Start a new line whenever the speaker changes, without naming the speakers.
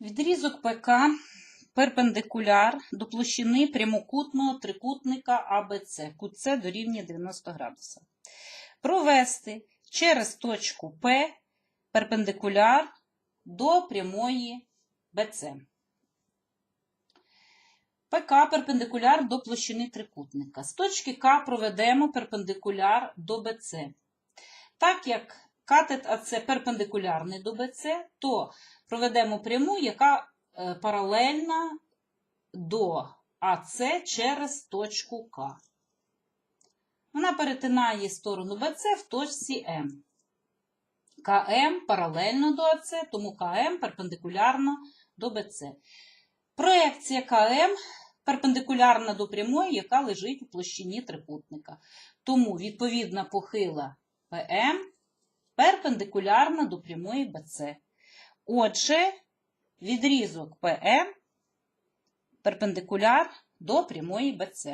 Відрізок ПК перпендикуляр до площини прямокутного трикутника АБЦ. Кут С дорівнює 90 градусів. Провести через точку П перпендикуляр до прямої БЦ. ПК перпендикуляр до площини трикутника. З точки К проведемо перпендикуляр до БЦ. Так як катет АЦ перпендикулярний до БЦ, то проведемо пряму, яка е, паралельна до АЦ через точку К. Вона перетинає сторону БЦ в точці М. КМ паралельно до АЦ, тому КМ перпендикулярно до БЦ. Проекція КМ перпендикулярна до прямої, яка лежить у площині трикутника. Тому відповідна похила ПМ перпендикулярна до прямої БЦ. Отже, відрізок ПМ перпендикуляр до прямої БЦ.